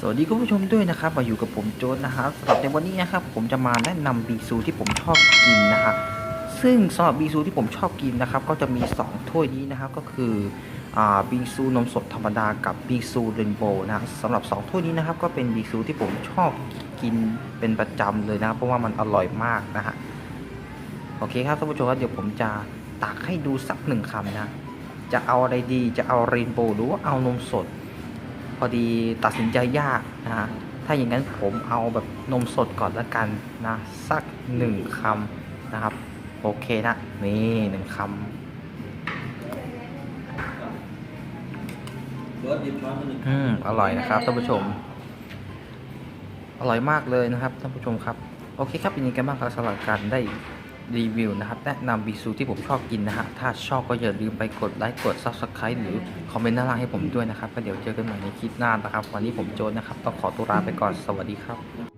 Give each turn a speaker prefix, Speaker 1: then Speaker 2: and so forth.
Speaker 1: สวัสดีคุณผู้ชมด้วยนะครับมาอยู่กับผมโจนนะครับสำหรับในวันนี้นะครับผมจะมาแนะนำบีซูที่ผมชอบกินนะครับซึ่งสำหรับบีซูที่ผมชอบกินนะครับ ก็จะมี 2 ถ้วยนี้นะครับก็คืออบีซูนมสดธรรมดากับบีซูเรนโบว์นะสำหรับ 2 ถ้วยนี้นะครับ ก็เป็นบีซูที่ผมชอบกินเป็นประจำเลยนะเพราะว่ามันอร่อยมากนะฮะโอเคครับท่านผู้ชมครับเดี๋ยวผมจะตักให้ดูสักหนึ่งคำนะ จะเอาอะไรดีจะเอาเรนโบว์หรือว่าเอานมสด พอดีตัดสินใจยากนะฮะถ้าอย่างนั้นผมเอาแบบนมสดก่อนละกันนะสักหนึ่งคำนะครับ โอเคนะ นี่หนึ่งคำอืมอร่อยนะครับท่านผู้ชม อร่อยมากเลยนะครับท่านผู้ชมครับ โอเคครับเป็นยังไงบ้างครับสำหรับการได้ รีวิวนะครับ แนะนำบิซูที่ผมชอบกินนะฮะ ถ้าชอบก็อย่าลืมไปกดไลค์ กด Subscribe หรือคอมเมนต์ด้านล่างให้ผมด้วยนะครับ ก็เดี๋ยวเจอกันใหม่ในคลิปหน้านะครับ วันนี้ผมโจนนะครับ ต้องขอตัวลาไปก่อน สวัสดีครับ